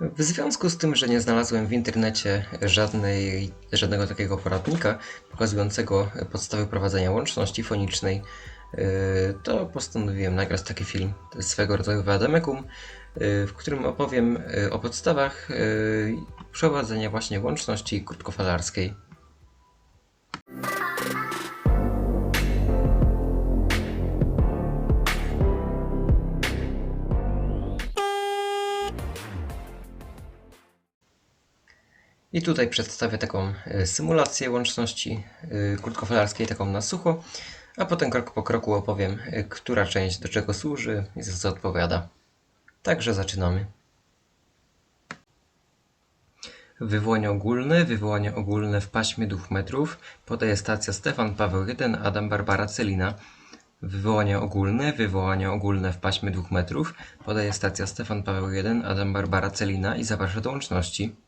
W związku z tym, że nie znalazłem w internecie żadnej, żadnego takiego poradnika pokazującego podstawy prowadzenia łączności fonicznej, yy, to postanowiłem nagrać taki film. Swego rodzaju wademekum, yy, w którym opowiem yy, o podstawach prowadzenia właśnie łączności krótkofalarskiej. I tutaj przedstawię taką e, symulację łączności e, krótkofalarskiej, taką na sucho, a potem krok po kroku opowiem, e, która część do czego służy i za co odpowiada. Także zaczynamy. Wywołanie ogólne, wywołanie ogólne w paśmie 2 metrów podaje stacja Stefan Paweł I, Adam Barbara Celina. Wywołanie ogólne, wywołanie ogólne w paśmie 2 metrów podaje stacja Stefan Paweł I, Adam Barbara Celina i zaprasza do łączności.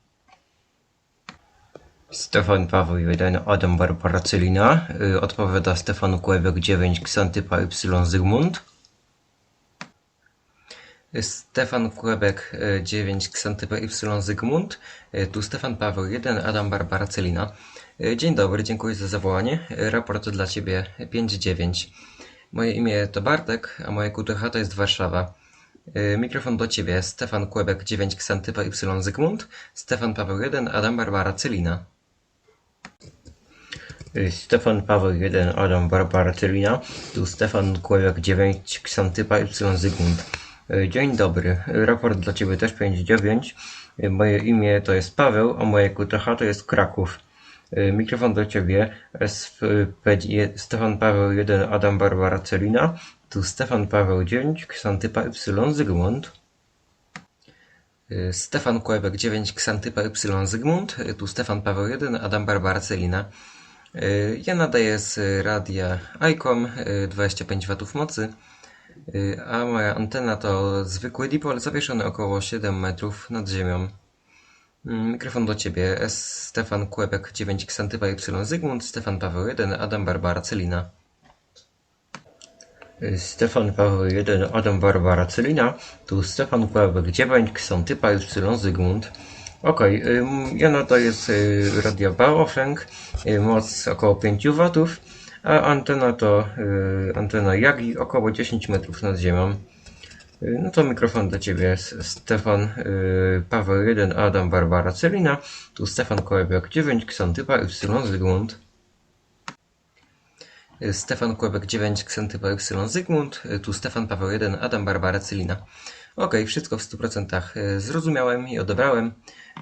Stefan Paweł 1, Adam Barbara Celina. Y, Odpowiada Stefan Kłebek 9, Ksantypa Y Zygmunt. Y, Stefan Kłebek y, 9, Ksantypa Y Zygmunt. Y, Tu Stefan Paweł 1, Adam Barbara Celina. Y, Dzień dobry, dziękuję za zawołanie. Y, Raport dla Ciebie 5-9. Moje imię to Bartek, a moje QTH to jest Warszawa. Y, Mikrofon do Ciebie. Stefan Kłebek 9, Ksantypa Y Zygmunt. Stefan Paweł 1, Adam Barbara Celina. Stefan Paweł 1, Adam Barbara Celina. Tu Stefan Kłewek 9, Ksantypa Y Zygmunt. Y, Dzień dobry. Raport dla Ciebie też 5-9. Y, Moje imię to jest Paweł, a moje QTH to jest Kraków. Y, Mikrofon do Ciebie. SP, Stefan Paweł 1, Adam Barbara Celina. Tu Stefan Paweł 9, Ksantypa Y Zygmunt. Stefan Kłebek 9, Ksantypa Y Zygmunt. Tu Stefan Paweł 1, Adam Barbara Celina. Y, Ja nadaję z radia ICOM y, 25 W mocy, y, a moja antena to zwykły dipol zawieszony około 7 metrów nad ziemią. Mm, Mikrofon do Ciebie. Stefan Kłebek 9 Ksantypa Y Zygmunt, Stefan Paweł 1, Adam Barbara Celina. Y, Stefan Paweł 1, Adam Barbara Celina. Tu Stefan Kłebek 9 Ksantypa Y Zygmunt. Okej, ym, ja nadaję z y, radia Baofeng, y, moc około 5 W, a antena to y, antena Yagi około 10 metrów nad ziemią. No to mikrofon do Ciebie, S- Stefan Paweł 1, Adam Barbara Celina, tu Stefan Kołebek 9, Ksantypa Y Zygmunt. Stefan Kłebek 9, Ksantypa Y Zygmunt, tu Stefan Paweł 1, Adam Barbara Celina. Okej, wszystko w 100% y, zrozumiałem i odebrałem.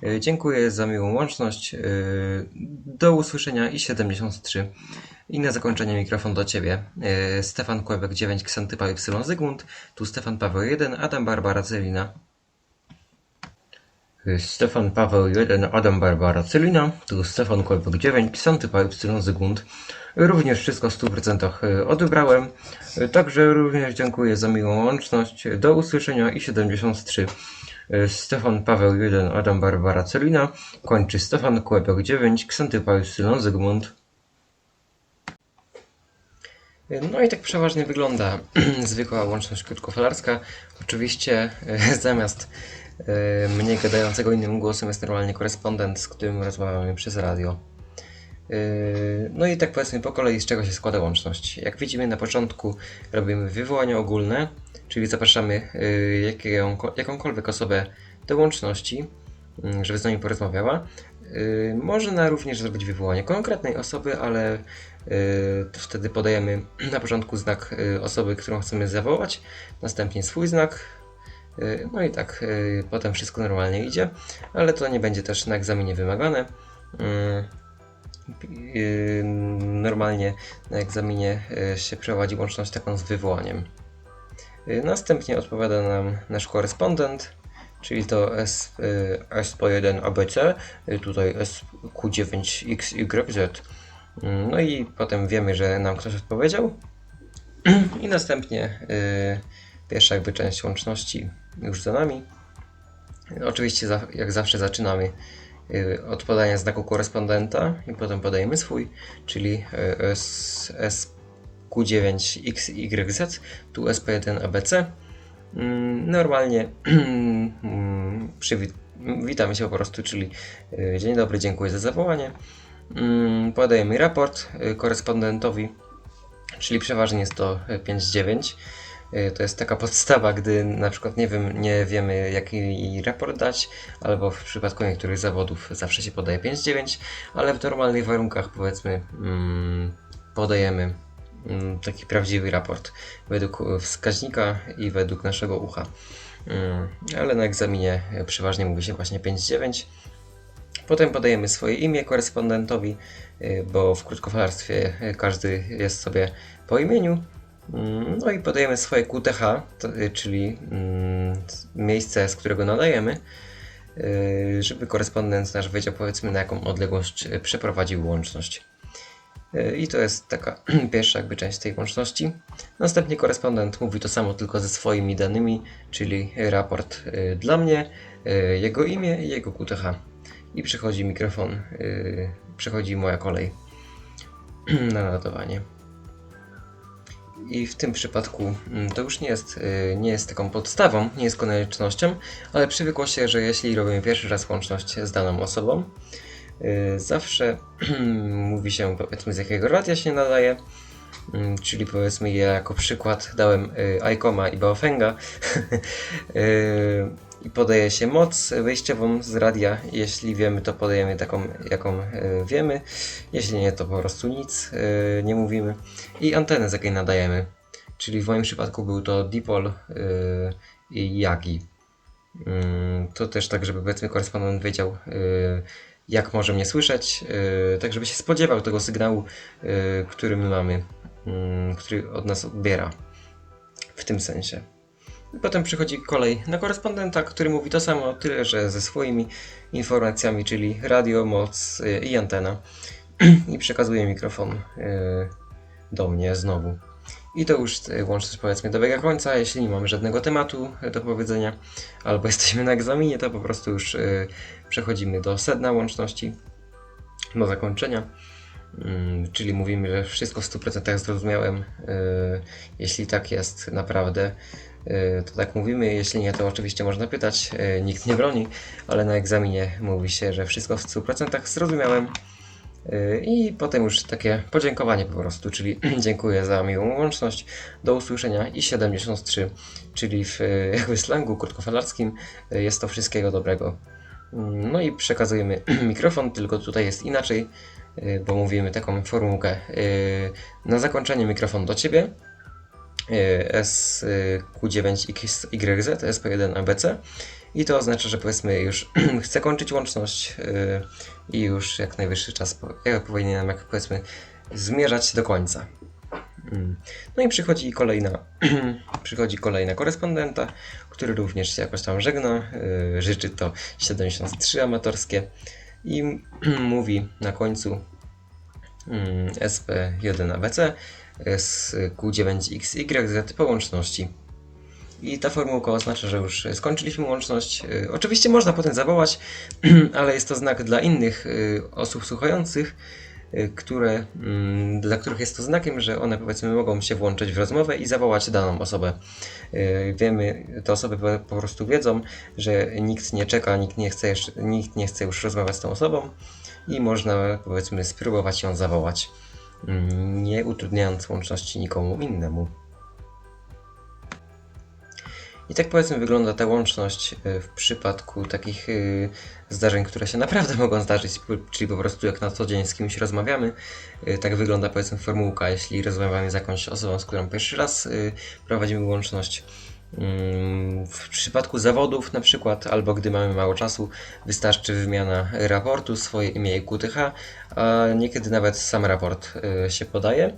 Y, Dziękuję za miłą łączność. y, Do usłyszenia i 73. I na zakończenie mikrofon do Ciebie. Stefan Kłebek 9, Ksantypa Y Zygmunt, tu Stefan Paweł 1, Adam Barbara Celina. Stefan Paweł 1, Adam Barbara Celina, tu Stefan Kłebek 9, Ksantypa Y Zygmunt. Również wszystko w 100% y, odebrałem. Y, Także również dziękuję za miłą łączność. Do usłyszenia i 73. Y, Stefan Paweł 1, Adam Barbara Celina. Kończy Stefan Kłebek 9, Ksantypa Y Zygmunt. No i tak przeważnie wygląda zwykła łączność krótkofalarska. Oczywiście e, zamiast e, mnie gadającego innym głosem jest normalnie korespondent, z którym rozmawiamy przez radio. E, No i tak powiedzmy po kolei z czego się składa łączność. Jak widzimy na początku robimy wywołanie ogólne, czyli zapraszamy e, jaką- jakąkolwiek osobę do łączności, mm, żeby z nami porozmawiała. Można również zrobić wywołanie konkretnej osoby, ale to wtedy podajemy na początku znak osoby, którą chcemy zawołać, następnie swój znak. Y, No i tak, y, potem wszystko normalnie idzie, ale to nie będzie też na egzaminie wymagane. Y, Normalnie na egzaminie się prowadzi łączność taką z wywołaniem. Następnie odpowiada nam nasz korespondent, czyli to S, y, SP1 ABC, y, tutaj SQ9XYZ. Mm, No i potem wiemy, że nam ktoś odpowiedział. I następnie pierwsza jakby część łączności już za nami. Oczywiście jak zawsze zaczynamy y, od podania znaku korespondenta i potem podajemy swój, czyli y, S, SQ9XYZ, tu SP1ABC. Mm, Normalnie witamy się po prostu, czyli y, dzień dobry, dziękuję za zawołanie. Mm, Podajemy raport korespondentowi, czyli przeważnie jest to y, 5-9. Y, To jest taka podstawa, gdy na przykład nie, wiem, nie wiemy jaki raport dać, albo w przypadku niektórych zawodów zawsze się podaje 5-9, ale w normalnych warunkach powiedzmy mm, podajemy mm, taki prawdziwy raport według e, wskaźnika i według naszego ucha. Mm, Ale na egzaminie e, przeważnie mówi się właśnie 5-9. Potem podajemy swoje imię korespondentowi, y, bo w krótkofalarstwie każdy jest sobie po imieniu. Mm, No i podajemy swoje QTH, y, czyli mm, miejsce, z którego nadajemy, y, żeby korespondent nasz wiedział powiedzmy na jaką odległość y, przeprowadził łączność. I to jest taka pierwsza jakby część tej łączności. Następnie korespondent mówi to samo tylko ze swoimi danymi, czyli raport dla mnie, jego imię i jego QTH. I przychodzi mikrofon, przychodzi moja kolej na nadawanie. I w tym przypadku mm, to już nie jest, y, nie jest taką podstawą, nie jest koniecznością, ale przywykło się, że jeśli robimy pierwszy raz łączność z daną osobą, y, zawsze mówi się powiedzmy z jakiego radia się nadaje, Mm, czyli powiedzmy ja jako przykład dałem y, Icoma i Baofenga i podaje się moc wyjściową z radia. Jeśli wiemy, to podajemy taką, jaką y, wiemy. Jeśli nie, to po prostu nic y, nie mówimy. I antenę, z jakiej nadajemy. Czyli w moim przypadku był to Dipol y, i Yagi. Mm, To też tak, żeby powiedzmy korespondent wiedział, jak może mnie słyszeć, tak żeby się spodziewał tego sygnału, który my mamy, mm, który od nas odbiera. W tym sensie. Potem przychodzi kolej na korespondenta, który mówi to samo, tyle że ze swoimi informacjami, czyli radio, moc y, i antena. I przekazuje mikrofon y, do mnie znowu. I to już y, łączność powiedzmy dobiega końca. Jeśli nie mamy żadnego tematu do powiedzenia, albo jesteśmy na egzaminie, to po prostu już przechodzimy do sedna łączności, do zakończenia. Mm, Czyli mówimy, że wszystko w 100% zrozumiałem. Jeśli tak jest naprawdę, to tak mówimy. Jeśli nie, to oczywiście można pytać. y, Nikt nie broni, ale na egzaminie mówi się, że wszystko w 100% zrozumiałem. Y, I potem już takie podziękowanie po prostu, czyli dziękuję za miłą łączność, do usłyszenia i 73, czyli w jakby slangu krótkofalarskim jest to wszystkiego dobrego. Mm, No i przekazujemy mikrofon, tylko tutaj jest inaczej, bo mówimy taką formułkę. Na zakończenie mikrofon do Ciebie, y, SQ9XYZ, SP1 ABC i to oznacza, że powiedzmy już chcę kończyć łączność y, i już jak najwyższy czas ja powinienem jak powiedzmy zmierzać do końca. Mm. No i przychodzi kolejna, przychodzi kolejna korespondenta, który również się jakoś tam żegna, y, życzy to 73 amatorskie i mówi na końcu mm, SP1ABC z Q9XYZ po łączności. I ta formułka oznacza, że już skończyliśmy łączność. Y, Oczywiście można potem zawołać, ale jest to znak dla innych y, osób słuchających, y, które, mm, dla których jest to znakiem, że one powiedzmy mogą się włączyć w rozmowę i zawołać daną osobę. Wiemy, te osoby po, prostu wiedzą, że nikt nie czeka, nikt nie, chce nikt nie chce już rozmawiać z tą osobą i można powiedzmy spróbować ją zawołać, nie utrudniając łączności nikomu innemu. I tak powiedzmy wygląda ta łączność y, w przypadku takich y, zdarzeń, które się naprawdę mogą zdarzyć, czyli po prostu jak na co dzień z kimś rozmawiamy. y, Tak wygląda powiedzmy formułka, jeśli rozmawiamy z jakąś osobą, z którą pierwszy raz prowadzimy łączność. W przypadku zawodów na przykład, albo gdy mamy mało czasu, wystarczy wymiana raportu, swoje imię i QTH, a niekiedy nawet sam raport y, się podaje.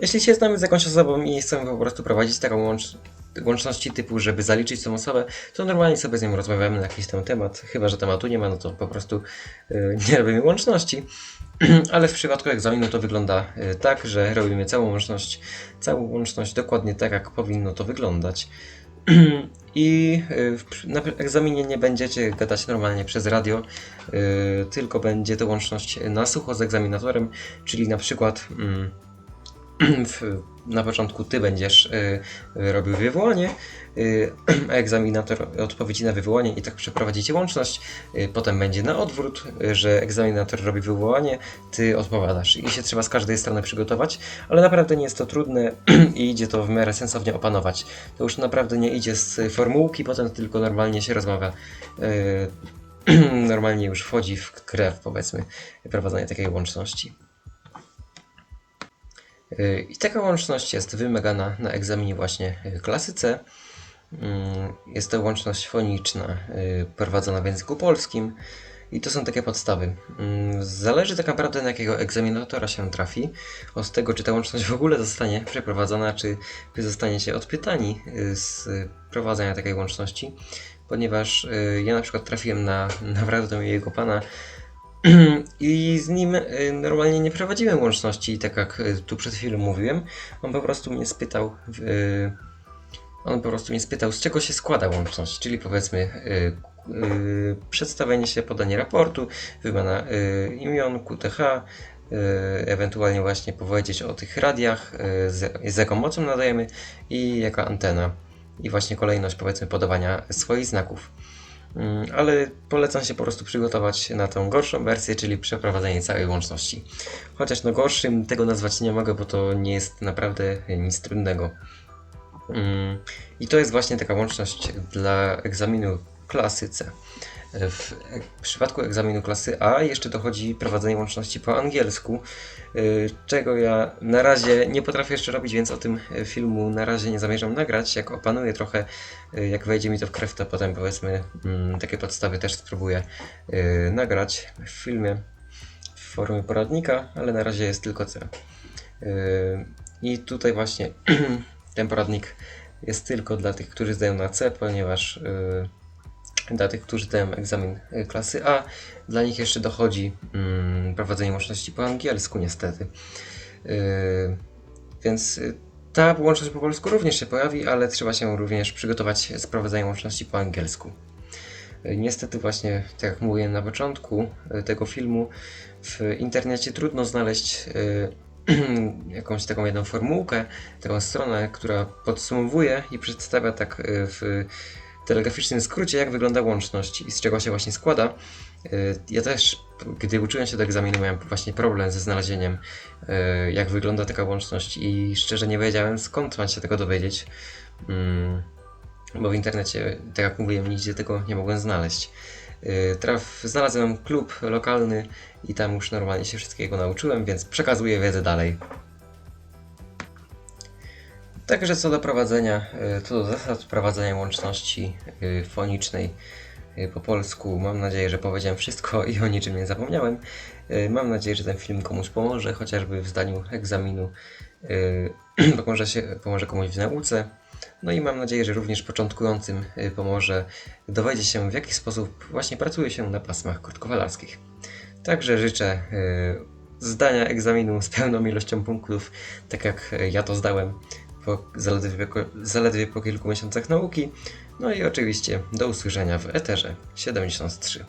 Jeśli się znamy z jakąś osobą i chcemy po prostu prowadzić taką łącz łączności typu, żeby zaliczyć tą osobę, to normalnie sobie z nią rozmawiamy na jakiś tam temat. Chyba, że tematu nie ma, no to po prostu y, nie robimy łączności. Ale w przypadku egzaminu to wygląda y, tak, że robimy całą łączność, całą łączność dokładnie tak, jak powinno to wyglądać. I y, na egzaminie nie będziecie gadać normalnie przez radio, tylko będzie to łączność na sucho z egzaminatorem, czyli na przykład mm, na początku ty będziesz y, robił wywołanie, y, egzaminator odpowiedzi na wywołanie i tak przeprowadzicie łączność. Y, potem będzie na odwrót, że egzaminator robi wywołanie, ty odpowiadasz. I się trzeba z każdej strony przygotować, ale naprawdę nie jest to trudne i idzie to w miarę sensownie opanować. To już naprawdę nie idzie z formułki, potem tylko normalnie się rozmawia. normalnie już wchodzi w krew, powiedzmy, prowadzenie takiej łączności. Y, I taka łączność jest wymagana na egzaminie właśnie y, klasy C. Mm, Jest to łączność foniczna y, prowadzona w języku polskim i to są takie podstawy. Mm, Zależy tak naprawdę na jakiego egzaminatora się trafi, od tego czy ta łączność w ogóle zostanie przeprowadzona, czy wy zostaniecie odpytani z prowadzenia takiej łączności, ponieważ ja na przykład trafiłem na naprawdę jego pana i z nim y, normalnie nie prowadziłem łączności, tak jak y, tu przed chwilą mówiłem. On po prostu mnie spytał, y, on po prostu mnie spytał, z czego się składa łączność, czyli powiedzmy przedstawienie się, podanie raportu, wymiana imion, QTH, ewentualnie właśnie powiedzieć o tych radiach, z jaką mocą nadajemy i jaka antena. I właśnie kolejność powiedzmy podawania swoich znaków. Mm, ale polecam się po prostu przygotować na tą gorszą wersję, czyli przeprowadzenie całej łączności. Chociaż no gorszym tego nazwać nie mogę, bo to nie jest naprawdę nic trudnego. Mm, I to jest właśnie taka łączność dla egzaminu klasy C. W przypadku egzaminu klasy A jeszcze dochodzi prowadzenie łączności po angielsku, y, czego ja na razie nie potrafię jeszcze robić, więc o tym e, filmu na razie nie zamierzam nagrać. Jak opanuję trochę, y, jak wejdzie mi to w krew, to potem powiedzmy mm, takie podstawy też spróbuję y, nagrać w filmie w formie poradnika, ale na razie jest tylko C. Y, I tutaj właśnie ten poradnik jest tylko dla tych, którzy zdają na C, ponieważ y, dla tych, którzy zdają egzamin y, klasy A, dla nich jeszcze dochodzi mm, prowadzenie łączności po angielsku, niestety. Y, więc y, ta łączność po polsku również się pojawi, ale trzeba się również przygotować z prowadzeniem łączności po angielsku. Y, Niestety właśnie, tak jak mówiłem na początku tego filmu, w internecie trudno znaleźć jakąś taką jedną formułkę, taką stronę, która podsumowuje i przedstawia tak w telegraficznym skrócie, jak wygląda łączność i z czego się właśnie składa. Y, Ja też, gdy uczyłem się do egzaminu, miałem właśnie problem ze znalezieniem, y, jak wygląda taka łączność i szczerze nie wiedziałem, skąd mam się tego dowiedzieć. Mm, bo w internecie, tak jak mówiłem, nigdzie tego nie mogłem znaleźć. Yy, Traf, znalazłem klub lokalny i tam już normalnie się wszystkiego nauczyłem, więc przekazuję wiedzę dalej. Także co do prowadzenia, yy, co do zasad prowadzenia łączności yy, fonicznej yy, po polsku, mam nadzieję, że powiedziałem wszystko i o niczym nie zapomniałem. Mam nadzieję, że ten film komuś pomoże, chociażby w zdaniu egzaminu, pomoże, się, pomoże komuś w nauce. No i mam nadzieję, że również początkującym pomoże dowiedzieć się, w jaki sposób właśnie pracuje się na pasmach krótkowalarskich. Także życzę zdania egzaminu z pełną ilością punktów, tak jak ja to zdałem po, zaledwie, po- zaledwie po kilku miesiącach nauki. No i oczywiście do usłyszenia w Eterze 73.